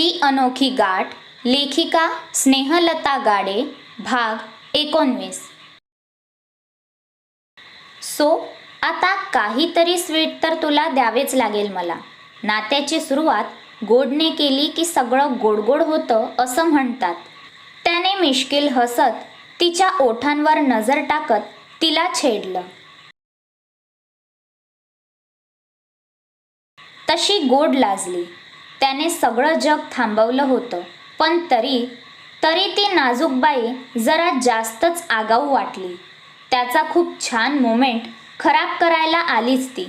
ही अनोखी गाठ लेखिका स्नेहलता गाडे भाग एकोणवीस. सो आता काहीतरी स्वीट तर तुला द्यावेच लागेल मला. नात्याची सुरुवात गोडने केली की सगळं गोडगोड होतं असं म्हणतात. त्याने मिश्किल हसत तिच्या ओठांवर नजर टाकत तिला छेडलं. तशी गोड लाजली. त्याने सगळं जग थांबवलं होतं. पण तरी तरी ती नाजूक बाई जरा जास्तच आगाऊ वाटली. त्याचा खूप छान मोमेंट खराब करायला आलीच ती.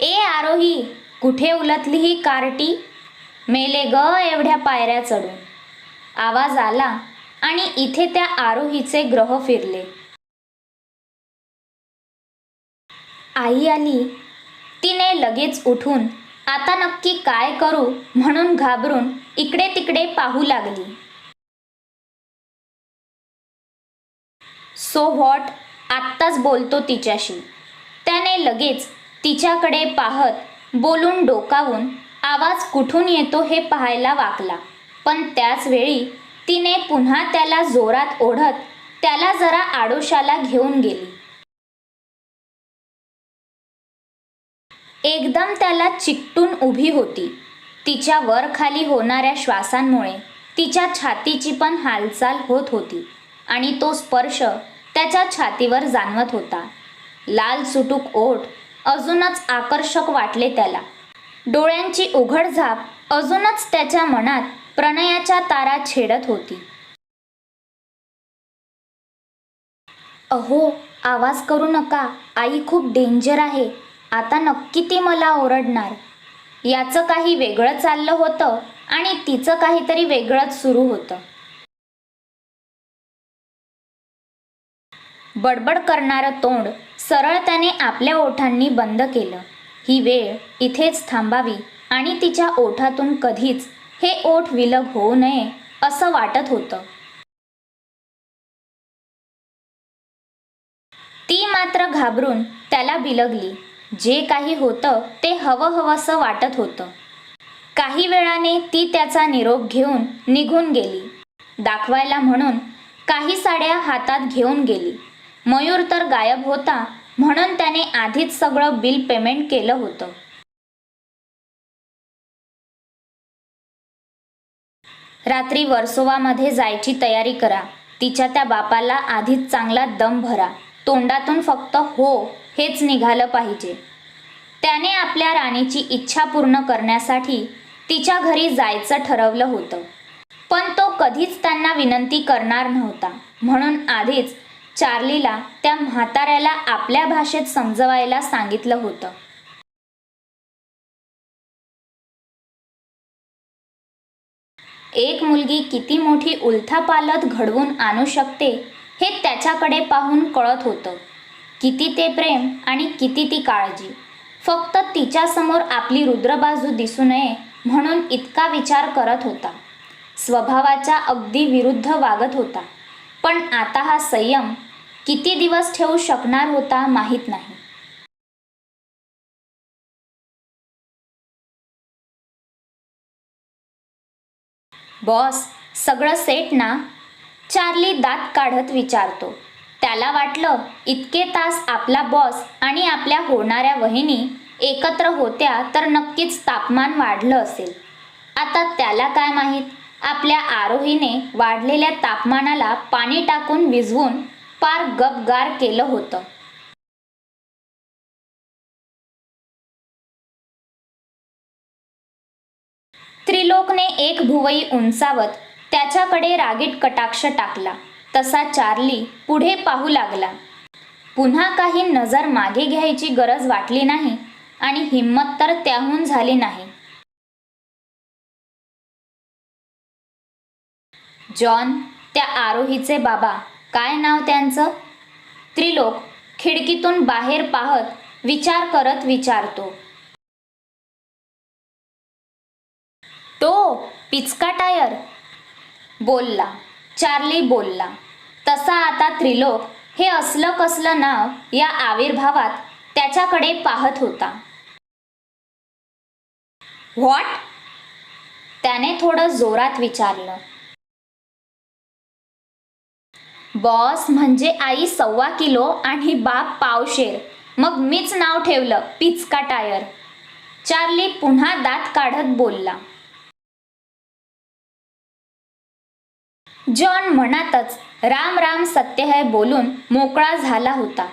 ए आरोही कुठे उलटली ही कार्टी? मेले ग एवढ्या पायऱ्या चढून. आवाज आला आणि इथे त्या आरोहीचे ग्रह फिरले. आई आली. तिने लगेच उठून आता नक्की काय करू म्हणून घाबरून इकडे तिकडे पाहू लागली. So what? आत्ताच बोलतो तिच्याशी. त्याने लगेच तिच्याकडे पाहत बोलून डोकावून आवाज कुठून येतो हे पाहायला वाकला. पण त्याच वेळी तिने पुन्हा त्याला जोरात ओढत त्याला जरा आडोशाला घेऊन गेली. एकदम त्याला चिकटून उभी होती. तिच्या वर खाली होणाऱ्या श्वासांमुळे तिच्या छातीची पण हालचाल होत होती आणि तो स्पर्श त्याच्या छातीवर जाणवत होता. लाल सुटूक ओठ अजूनच आकर्षक वाटले त्याला. डोळ्यांची उघड झाप अजूनच त्याच्या मनात प्रणयाच्या तारा छेडत होती. अहो आवाज करू नका. आई खूप डेंजर आहे. आता नक्की ती मला ओरडणार. याचं काही वेगळं चाललं होतं आणि तिचं काहीतरी वेगळंच सुरू होतं. बडबड करणारं तोंड सरळ त्याने आपल्या ओठांनी बंद केलं. ही वेळ इथेच थांबावी आणि तिच्या ओठातून कधीच हे ओठ विलग होऊ नये असं वाटत होतं. ती मात्र घाबरून त्याला बिलगली. जे काही होतं ते हवं हवंसं वाटत होतं. काही वेळाने ती त्याचा निरोप घेऊन निघून गेली. दाखवायला म्हणून काही साड्या हातात घेऊन गेली. मयूर तर गायब होता म्हणून त्याने आधीच सगळं बिल पेमेंट केलं होतं. रात्री वर्सोवामध्ये जायची तयारी करा. तिच्या त्या बापाला आधीच चांगला दम भरा. तोंडातून फक्त हो हेच निघालं पाहिजे. त्याने आपल्या राणीची इच्छा पूर्ण करण्यासाठी तिच्या घरी जायचं ठरवलं होतं. पण तो कधीच त्यांना विनंती करणार नव्हता. म्हणून आधीच चार्लीला त्या म्हाताऱ्याला आपल्या भाषेत समजवायला सांगितलं होतं. एक मुलगी किती मोठी उलथापालथ घडवून आणू शकते? हे त्याच्याकडे पाहून कळत होतं. किती ते प्रेम आणि किती ती काळजी. फक्त तिच्यासमोर आपली रुद्रबाजू दिसू नये म्हणून इतका विचार करत होता. स्वभावाच्या अगदी विरुद्ध वागत होता. पण आता हा संयम किती दिवस ठेवू शकणार होता माहीत नाही. बॉस सगळं सेट ना? चार्ली दात काढत विचारतो. त्याला वाटलं इतके तास आपला बॉस आणि आपल्या होणाऱ्या वहिनी एकत्र होत्या तर नक्कीच तापमान वाढलं असेल. आता त्याला काय माहीत? आपल्या आरोहीने वाढलेल्या तापमानाला पाणी टाकून विझवून पार गपगार केलं होतं. त्रिलोकने एक भुवई उंचावत त्याच्याकडे रागीट कटाक्ष टाकला. तसा चार्ली पुढे पाहू लागला. पुन्हा काही नजर मागे घ्यायची गरज वाटली नाही आणि हिंमत तर त्याहून झाली नाही. जॉन त्या आरोहीचे बाबा काय नाव त्यांचं? त्रिलोक खिडकीतून बाहेर पाहत विचार करत विचारतो. तो पिचका टायर बोलला. चार्ली बोलला. तसा आता त्रिलोक हे असलं कसलं नाव या आविर्भावात त्याच्याकडे पाहत होता. व्हॉट त्याने थोडं जोरात विचारलं. बॉस म्हणजे आई सव्वा किलो आणि बाप पावशेर. मग मीच नाव ठेवलं पिचका टायर. चार्ली पुन्हा दात काढत बोलला. जॉन मनातच राम राम सत्य है बोलून मोकळा झाला होता.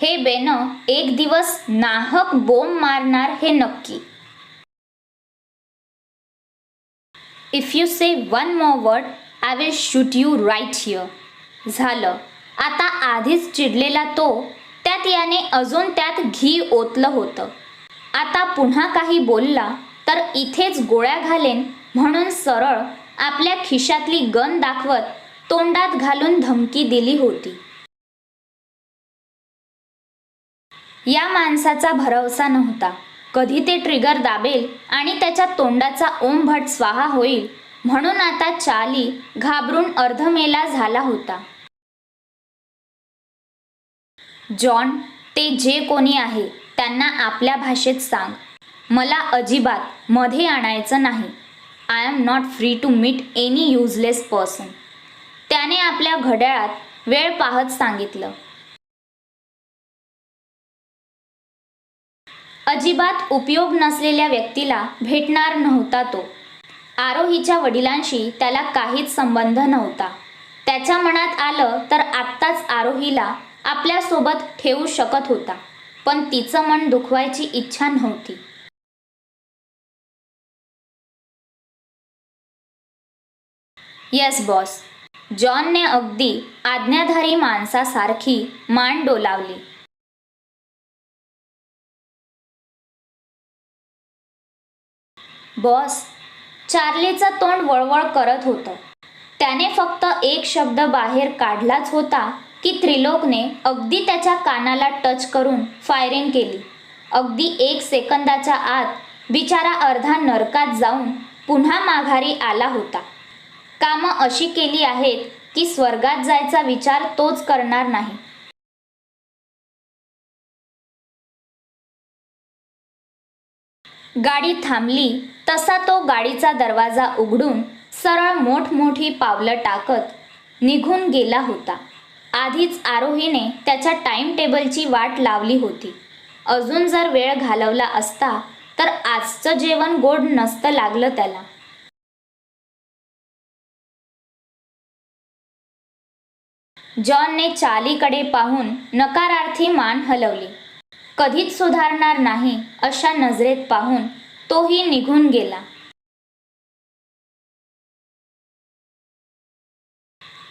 हे बेन एक दिवस नाहक बोंब मारणार हे नक्की. If you say one more word I will shoot you right here झालं. आता आधीच चिडलेला तो त्यात याने अजून त्यात घी ओतलं होतं. आता पुन्हा काही बोलला तर इथेच गोळ्या घालेन म्हणून सरळ आपल्या खिशातली गन दाखवत तोंडात घालून धमकी दिली होती. या माणसाचा भरवसा नव्हता. कधी ते ट्रिगर दाबेल आणि त्याच्या तोंडाचा ओमभट स्वाहा होईल म्हणून आता चाली घाबरून अर्धमेला झाला होता. जॉन ते जे कोणी आहे त्यांना आपल्या भाषेत सांग. मला अजिबात मध्ये आणायचं नाही. I am not free to meet any useless person त्याने आपल्या घड्याळात वेळ पाहत सांगितलं. अजिबात उपयोग नसलेल्या व्यक्तीला भेटणार नव्हता तो. आरोहीच्या वडिलांशी त्याला काहीच संबंध नव्हता. त्याच्या मनात आलं तर आत्ताच आरोहीला आपल्यासोबत ठेवू शकत होता पण तिचं मन दुखवायची इच्छा नव्हती. येस बॉस जॉनने अगदी आज्ञाधारी माणसासारखी मान डोलावली. बॉस चार्लीचं तोंड वळवळ करत होतं. त्याने फक्त एक शब्द बाहेर काढलाच होता की त्रिलोकने अगदी त्याच्या कानाला टच करून फायरिंग केली. अगदी एक सेकंदाच्या आत बिचारा अर्धा नरकात जाऊन पुन्हा माघारी आला होता. कामं अशी केली आहेत की स्वर्गात जायचा विचार तोच करणार नाही. गाडी थांबली तसा तो गाडीचा दरवाजा उघडून सरळ मोठमोठी पावलं टाकत निघून गेला होता. आधीच आरोहीने त्याच्या टाईम टेबलची वाट लावली होती. अजून जर वेळ घालवला असता तर आजचं जेवण गोड नसतं लागलं त्याला. जॉनने चालीकडे पाहून नकारार्थी मान हलवली. कधीच सुधारणार नाही अशा नजरेत पाहून तोही निघून गेला.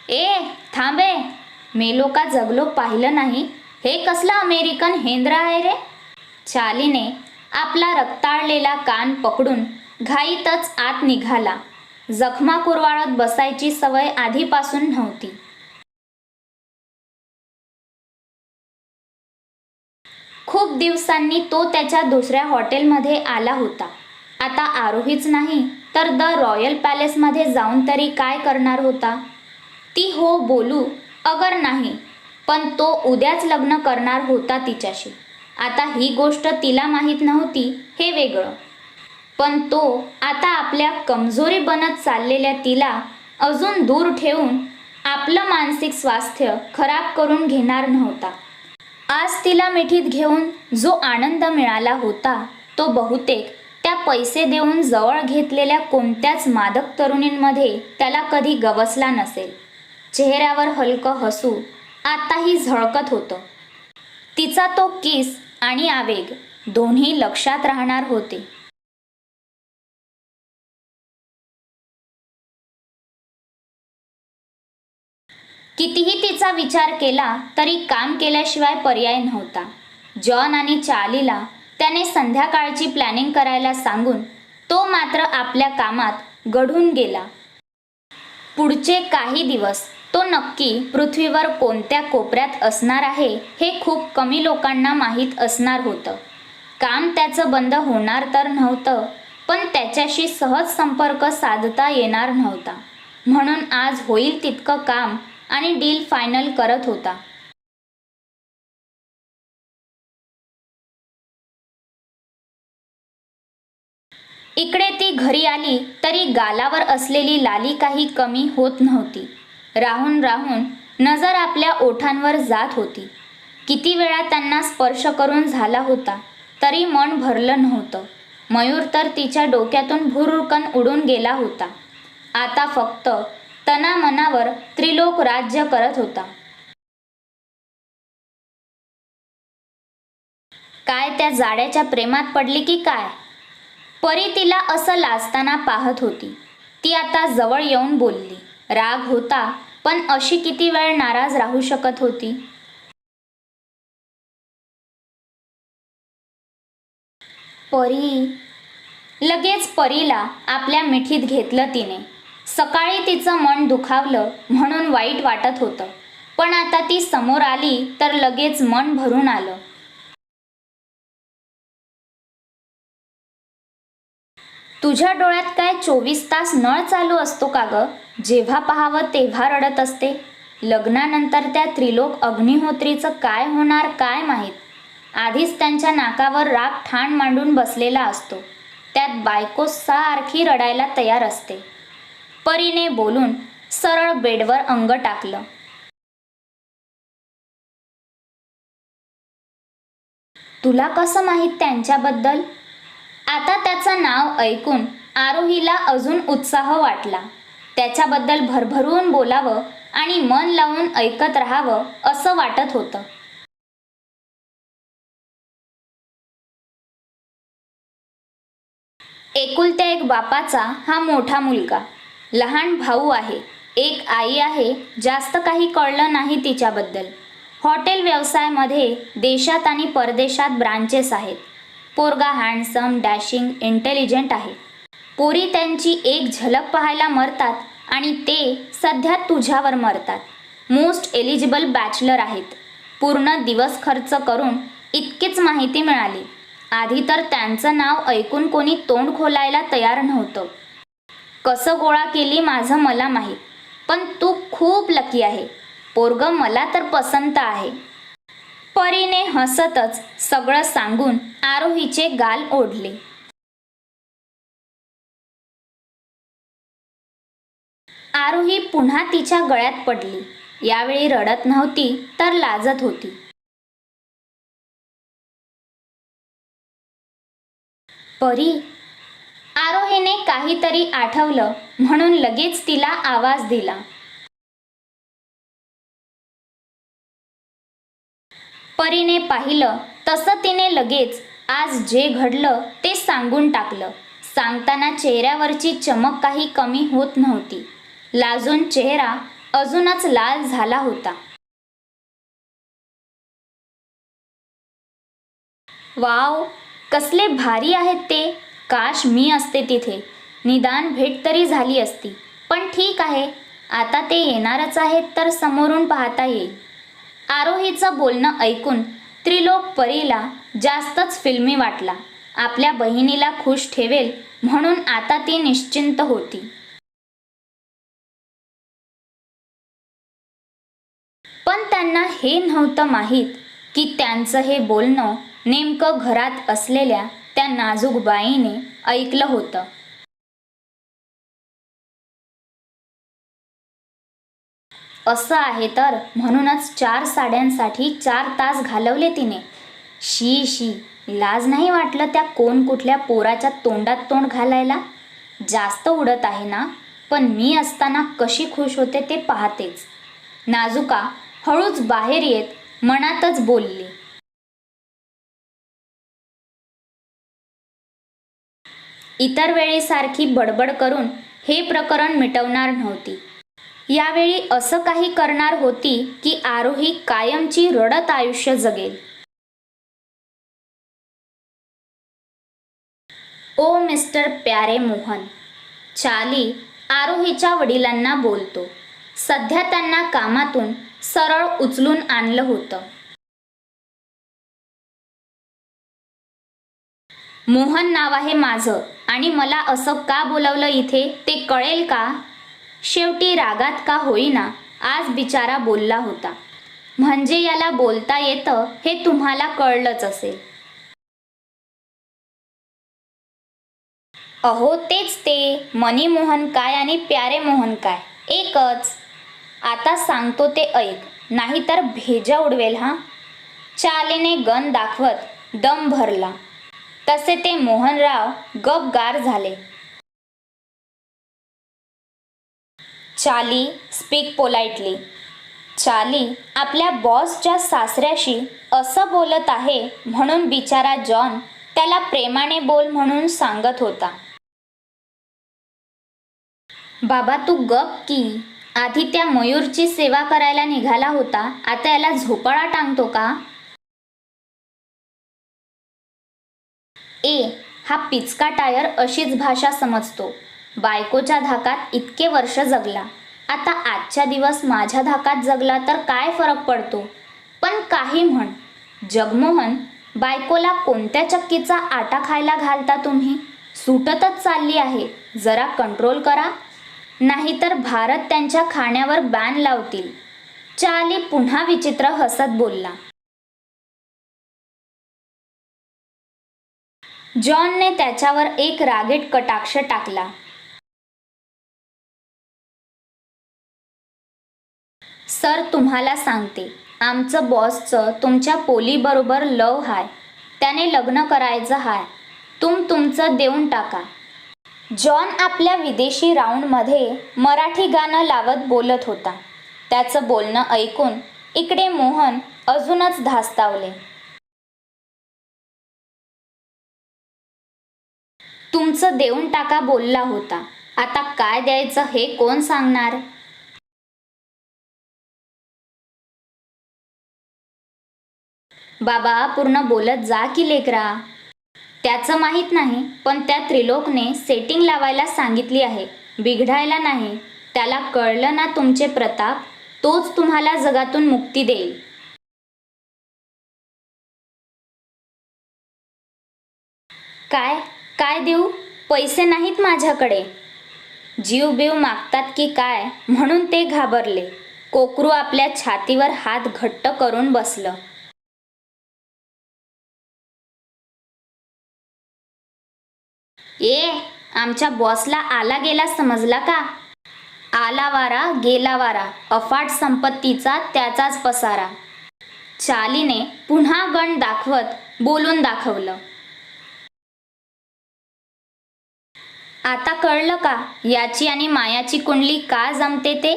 ए थांबे. मेलो का जगलो पाहिलं नाही. हे कसलं अमेरिकन हेंद्र आहे रे? चालीने आपला रक्ताळलेला कान पकडून घाईतच आत निघाला. जखमा कुरवाळत बसायची सवय आधीपासून नव्हती. खूप दिवसांनी तो त्याच्या दुसऱ्या हॉटेलमध्ये आला होता. आता आरोहीच नाही तर द रॉयल पॅलेसमध्ये जाऊन तरी काय करणार होता? ती हो बोलू अगर नाही पण तो उद्याच लग्न करणार होता तिच्याशी. आता ही गोष्ट तिला माहीत नव्हती हे वेगळं. पण तो आता आपल्या कमजोरी बनत चाललेल्या तिला अजून दूर ठेवून आपलं मानसिक स्वास्थ्य खराब करून घेणार नव्हता. आज तिला मिठीत घेऊन जो आनंद मिळाला होता तो बहुतेक त्या पैसे देऊन जवळ घेतलेल्या कोणत्याच मादक तरुणींमध्ये त्याला कधी गवसला नसेल. चेहऱ्यावर हलकं हसू आताही झळकत होतं. तिचा तो किस आणि आवेग दोन्ही लक्षात राहणार होते. कितीही तिचा विचार केला तरी काम केल्याशिवाय पर्याय नव्हता. जॉन आणि चार्लीला त्याने संध्याकाळची प्लॅनिंग करायला सांगून तो मात्र आपल्या कामात गढून गेला. पुढचे काही दिवस तो नक्की पृथ्वीवर कोणत्या कोपऱ्यात असणार आहे हे खूप कमी लोकांना माहीत असणार होतं. काम त्याचं बंद होणार तर नव्हतं पण त्याच्याशी सहज संपर्क साधता येणार नव्हता. म्हणून आज होईल तितकं काम आणि डील फायनल करत होता. इकडे ती घरी आली तरी गालावर असलेली लाली काही कमी होत नव्हती. राहून राहून नजर आपल्या ओठांवर जात होती. किती वेळा त्यांना स्पर्श करून झाला होता तरी मन भरलं नव्हतं. मयूर तर तिच्या डोक्यातून भुरुकन उडून गेला होता. आता फक्त तना मनावर त्रिलोक राज्य करत होता. काय त्या जाड्याच्या प्रेमात पडली की काय? परी तिला असं लाजताना पाहत होती. ती आता जवळ येऊन बोलली राग होता पण अशी किती वेळ नाराज राहू शकत होती? परी. लगेच परीला आपल्या मिठीत घेतलं तिने. सकाळी तिचं मन दुखावलं म्हणून वाईट वाटत होतं. पण आता ती समोर आली तर लगेच मन भरून आलं. तुझ्या डोळ्यात काय चोवीस तास नळ चालू असतो का ग? जेव्हा पाहावं तेव्हा रडत असते. लग्नानंतर त्या त्रिलोक अग्निहोत्रीचं काय होणार काय माहीत? आधीच त्यांच्या नाकावर राग ठाण मांडून बसलेला असतो. त्यात बायको सारखी रडायला तयार असते. परीने बोलून सरळ बेडवर अंग टाकलं. तुला कसं माहीत त्यांच्याबद्दल? आता त्याचं नाव ऐकून आरोहीला अजून उत्साह वाटला. त्याच्याबद्दल भरभरून बोलावं आणि मन लावून ऐकत राहावं असं वाटत होतं. एकुलत्या एक बापाचा हा मोठा मुलगा. लहान भाऊ आहे. एक आई आहे जास्त काही कळलं नाही तिच्याबद्दल. हॉटेल व्यवसायामध्ये देशात आणि परदेशात ब्रांचेस आहेत. पोरगा हँडसम डॅशिंग इंटेलिजंट आहे. पोरी त्यांची एक झलक पाहायला मरतात आणि ते सध्या तुझ्यावर मरतात. मोस्ट एलिजिबल बॅचलर आहेत. पूर्ण दिवस खर्च करून इतकीच माहिती मिळाली. आधी तर त्यांचं नाव ऐकून कोणी तोंड खोलायला तयार नव्हतं. कसं गोळा केली माझं मला माहीत. पण तू खूप लकी आहे. पोरग मला तर पसंत आहे. परीने हसतच सगळं सांगून आरोहीचे गाल ओढले. आरोही पुन्हा तिच्या गळ्यात पडली. यावेळी रडत नव्हती तर लाजत होती. परी आरोहीने काहीतरी आठवलं म्हणून लगेच तिला आवाज दिला. परीने पाहिलं तसं तिने लगेच आज जे घडलं ते सांगून टाकलं. सांगताना चेहऱ्यावरची चमक काही कमी होत नव्हती. लाजून चेहरा अजूनच लाल झाला होता. वाव कसले भारी आहेत ते. काश मी असते तिथे. निदान भेट तरी झाली असती. पण ठीक आहे. आता ते येणारच आहेत तर समोरून पाहता येईल. आरोहीचं बोलणं ऐकून त्रिलोक परीला जास्तच फिल्मी वाटला. आपल्या बहिणीला खुश ठेवेल म्हणून आता ती निश्चिंत होती. पण त्यांना हे नव्हतं माहीत की त्यांचं हे बोलणं नेमकं घरात असलेल्या त्या नाजूक बाईने ऐकलं होतं. असं आहे तर म्हणूनच चार साड्यांसाठी चार तास घालवले तिने. शी शी लाज नाही वाटलं त्या कोण कुठल्या पोराच्या तोंडात तोंड घालायला? जास्त उडत आहे ना? पण मी असताना कशी खुश होते ते पाहतेच. नाजुका हळूच बाहेर येत मनातच बोलली. इतर वेळेसारखी बडबड करून हे प्रकरण मिटवणार नव्हती. यावेळी असं काही करणार होती की आरोही कायमची रडत आयुष्य जगेल. ओ मिस्टर प्यारे मोहन चाली आरोहीच्या वडिलांना बोलतो. सध्या त्यांना कामातून सरळ उचलून आणलं होतं. मोहन नाव आहे माझं. आणि मला असं का बोलवलं इथे? ते कळेल का? शेवटी रागात का होईना आज बिचारा बोलला होता. म्हणजे याला बोलता येतं हे तुम्हाला कळलंच असेल. अहो तेच ते. मनी मोहन काय आणि प्यारे मोहन काय? एकच. आता सांगतो ते ऐक. नाहीतर भेजा उडवेल हा? चालेने गन दाखवत दम भरला. तसे ते मोहनराव गपगार झाले. चाली स्पीक पोलाइटली चाली आपल्या बॉसच्या सासऱ्याशी असं बोलत आहे म्हणून बिचारा जॉन त्याला प्रेमाने बोल म्हणून सांगत होता. बाबा तू गप की. आधी त्या मयूरची सेवा करायला निघाला होता आता याला झोपाळा टांगतो का? ए हा पिचका टायर अशीच भाषा समजतो. बायकोच्या धाकात इतके वर्ष जगला. आता आजच्या दिवस माझ्या धाकात जगला तर काय फरक पडतो? पण काही म्हण. जगमोहन बायकोला कोणत्या चक्कीचा आटा खायला घालता तुम्ही? सुटतच चालली आहे. जरा कंट्रोल करा. नाहीतर भारत त्यांच्या खाण्यावर बॅन लावतील. चाली पुन्हा विचित्र हसत बोलला. जॉनने त्याच्यावर एक रागीट कटाक्ष टाकला. सर तुम्हाला सांगते. आमचं बॉसचं तुमच्या पोलीबरोबर लव हाय. त्याने लग्न करायचं हाय. तुम तुमचं देऊन टाका. जॉन आपल्या विदेशी राऊंडमध्ये मराठी गाणं लावत बोलत होता. त्याचं बोलणं ऐकून इकडे मोहन अजूनच धास्तावले. तुमचं देऊन टाका बोलला होता. आता काय द्यायचं हे कोण सांगणार? बाबा पूर्ण बोलत जा की लेकरा. त्याचं माहीत नाही पण त्या त्रिलोकने सेटिंग लावायला सांगितली आहे. बिघडायला नाही. त्याला कळलं ना तुमचे प्रताप? तोच तुम्हाला जगातून मुक्ती देईल. काय? काय देऊ? पैसे नाहीत माझ्याकडे. जीव बीव मागतात की काय? म्हणून ते घाबरले. कोकरू आपल्या छातीवर हात घट्ट करून बसलं. ए आमच्या बॉसला आला गेला समजला का? आला वारा गेला वारा. अफाट संपत्तीचा त्याचाच पसारा. चालीने पुन्हा गण दाखवत बोलून दाखवलं. आता कळलं का? याची आणि मायाची कुंडली का जमते ते?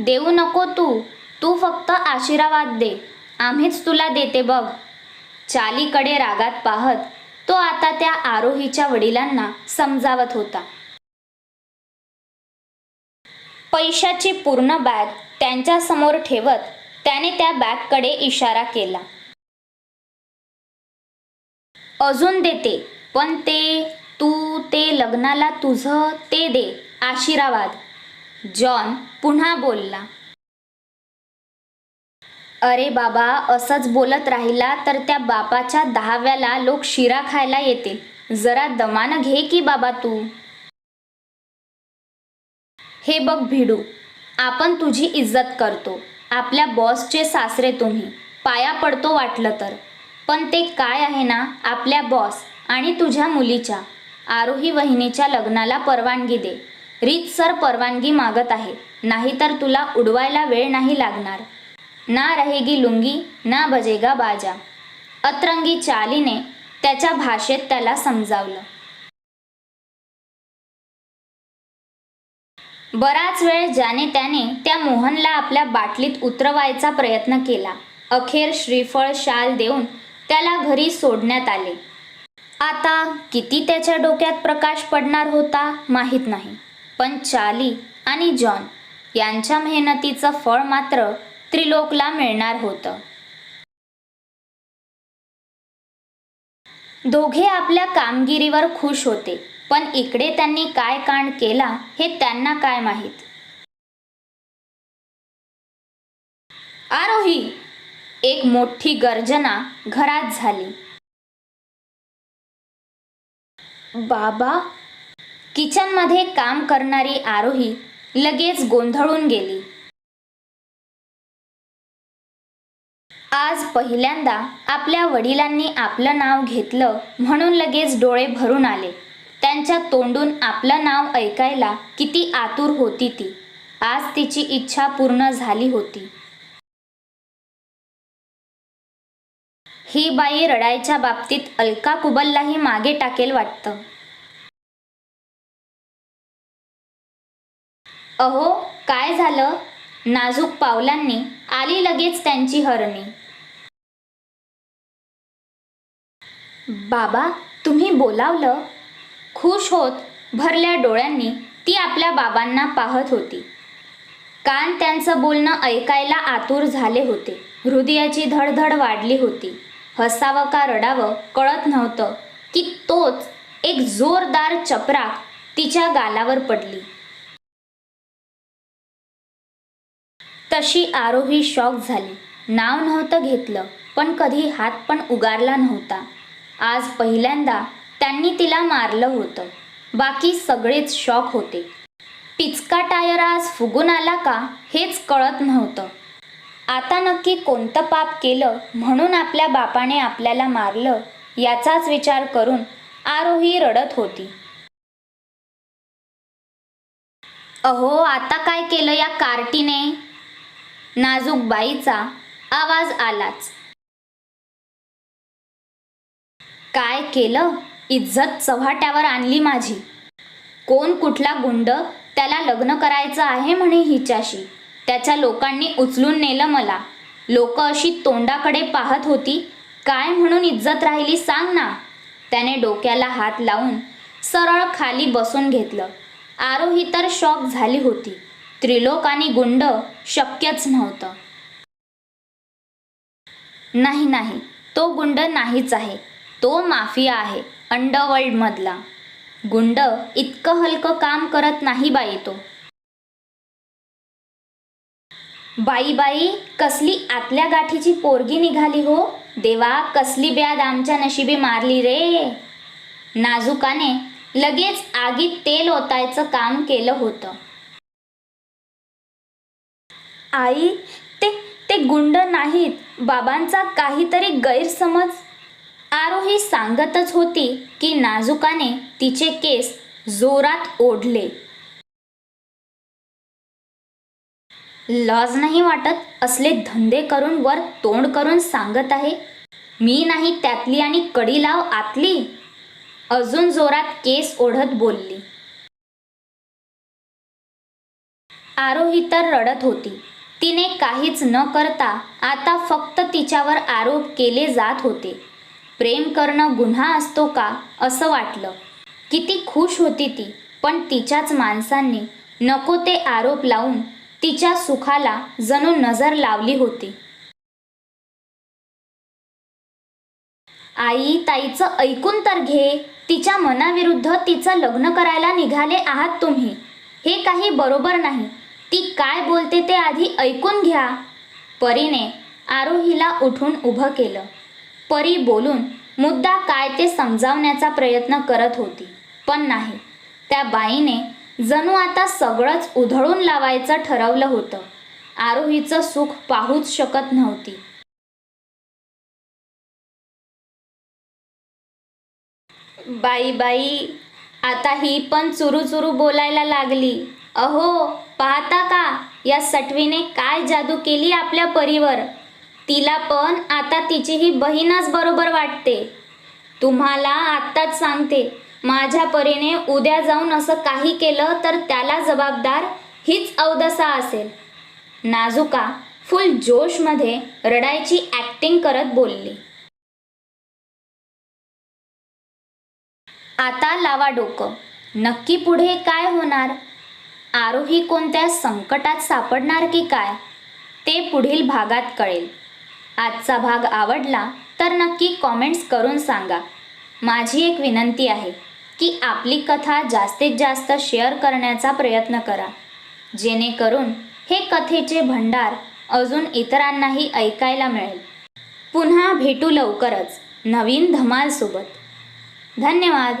देऊ नको तू. तू फक्त आशीर्वाद दे. आम्हीच तुला देते बघ. चालीकडे रागात पाहत तो आता त्या आरोहीच्या वडिलांना समजावत होता. पैशाची पूर्ण बॅग त्यांच्यासमोर ठेवत त्याने त्या बॅगकडे इशारा केला. अजून देते. पण ते तू ते लग्नाला तुझं ते दे. आशीर्वाद. जॉन पुन्हा बोलला. अरे बाबा असंच बोलत राहिला तर त्या बापाच्या दहाव्याला लोक शिरा खायला येतील जरा दमानं घे की बाबा तू. हे बघ भिडू आपण तुझी इज्जत करतो. आपल्या बॉसचे सासरे तुम्ही. पाया पडतो वाटलं तर. पण ते काय आहे ना आपल्या बॉस आणि तुझ्या मुलीच्या. आरोही वहिनीच्या लग्नाला परवानगी दे. रीतसर परवानगी मागत आहे. नाहीतर तुला उडवायला वेळ नाही लागणार. ना रहेगी लुंगी ना बजेगा बाजा. अतरंगी चालीने त्याच्या भाषेत त्याला समजावलं. बराच वेळ ज्याने त्याने त्या मोहनला आपल्या बाटलीत उतरवायचा प्रयत्न केला. अखेर श्रीफळ शाल देऊन त्याला घरी सोडण्यात आले. आता किती त्याच्या डोक्यात प्रकाश पडणार होता माहीत नाही. पण चाली आणि जॉन यांच्या मेहनतीचं फळ मात्र त्रिलोकला मिळणार होतं. दोघे आपल्या कामगिरीवर खुश होते पण इकडे त्यांनी काय कांड केला हे त्यांना काय माहीत? आरोही एक मोठी गर्जना घरात झाली. बाबा किचनमध्ये काम करणारी आरोही लगेच गोंधळून गेली. आज पहिल्यांदा आपल्या वडिलांनी आपलं नाव घेतलं म्हणून लगेच डोळे भरून आले. त्यांच्या तोंडून आपलं नाव ऐकायला किती आतुर होती ती. आज तिची इच्छा पूर्ण झाली होती. ही बाई रडायच्या बाबतीत अलका कुबललाही मागे टाकेल वाटतं. अहो काय झालं? नाजूक पावलांनी आली लगेच त्यांची हरणी. बाबा तुम्ही बोलावलं? खुश होत भरल्या डोळ्यांनी ती आपल्या बाबांना पाहत होती. कान त्यांचं बोलणं ऐकायला आतुर झाले होते. हृदयाची धडधड वाढली होती. हसावं का रडावं कळत नव्हतं की तोच एक जोरदार चपराक तिच्या गालावर पडली. तशी आरोही शॉक झाली. नाव नव्हतं घेतलं पण कधी हात पण उगारला नव्हता. आज पहिल्यांदा त्यांनी तिला मारलं होतं. बाकी सगळेच शॉक होते. पिचका टायर आज फुगून आला का हेच कळत नव्हतं. आता नक्की कोणतं पाप केलं म्हणून आपल्या बापाने आपल्याला मारलं याचाच विचार करून आरोही रडत होती. अहो आता काय केलं या कार्टीने? नाजूक बाईचा आवाज आलाच. काय केलं? इज्जत चव्हाट्यावर आणली माझी. कोण कुठला गुंड त्याला लग्न करायचं आहे म्हणे हिच्याशी. त्याच्या लोकांनी उचलून नेलं मला. लोक अशी तोंडाकडे पाहत होती काय म्हणून इज्जत राहिली सांग ना. त्याने डोक्याला हात लावून सरळ खाली बसून घेतलं. आरोही तर शॉक झाली होती. त्रिलोक आणि गुंड शक्यच नव्हतं. नाही नाही तो गुंड नाहीच आहे. तो माफिया आहे अंडरवर्ल्डमधला. गुंड इतकं हलकं काम करत नाही बाई तो. बाई बाई कसली आतल्या गाठीची पोरगी निघाली हो? देवा कसली ब्याद आमच्या नशिबी मारली रे. नाजुकाने लगेच आगीत तेल ओतायचं काम केलं होतं. आई ते ते गुंड नाहीत. बाबांचा काहीतरी गैरसमज. आरोही सांगतच होती की नाजुकाने तिचे केस जोरात ओढले. लॉज नाही वाटत? असले धंदे करून वर तोंड करून सांगत आहे. मी नाही त्यातली आणि कडी लाव आतली. अजून जोरात केस ओढत बोलली. आरोही तर रडत होती. तिने काहीच न करता आता फक्त तिच्यावर आरोप केले जात होते. प्रेम करणं गुन्हा असतो का असं वाटलं. किती खुश होती ती पण तिच्याच माणसांनी नको ते आरोप लावून तिच्या सुखाला जणू नजर लावली होती. आई ताईचं ऐकून तर घे. तिच्या मनाविरुद्ध तिचं लग्न करायला निघाले आहात तुम्ही. हे काही बरोबर नाही. ती काय बोलते ते आधी ऐकून घ्या. परीने आरोहीला उठून उभं केलं. परी बोलून मुद्दा काय ते समजावण्याचा प्रयत्न करत होती. पण नाही. त्या बाईने जणू आता सगळंच उधळून लावायचं ठरवलं होतं. आरोहीचं सुख पाहूच शकत नव्हती. बाई बाई आता ही पण चुरू चुरू बोलायला लागली. अहो पाहता का? या सटवीने काय जादू केली आपल्या परीवर? तिला पण आता तिची ही बहीणच बरोबर वाटते. तुम्हाला आत्ताच सांगते. माझ्या परीने उद्या जाऊन असं काही केलं तर त्याला जबाबदार हीच अवदसा असेल. नाजुका फुल जोशमध्ये रडायची ॲक्टिंग करत बोलली. आता लावा डोकं. नक्की पुढे काय होणार? आरोही कोणत्या संकटात सापडणार की काय? ते पुढील भागात कळेल. आजचा भाग आवडला तर नक्की कॉमेंट्स करून सांगा. माझी एक विनंती आहे. की आपली कथा जास्तीत जास्त शेअर करण्याचा प्रयत्न करा. जेणेकरून हे कथेचे भंडार अजून इतरांनाही ऐकायला मिळेल. पुन्हा भेटू लवकरच नवीन धमालसोबत. धन्यवाद.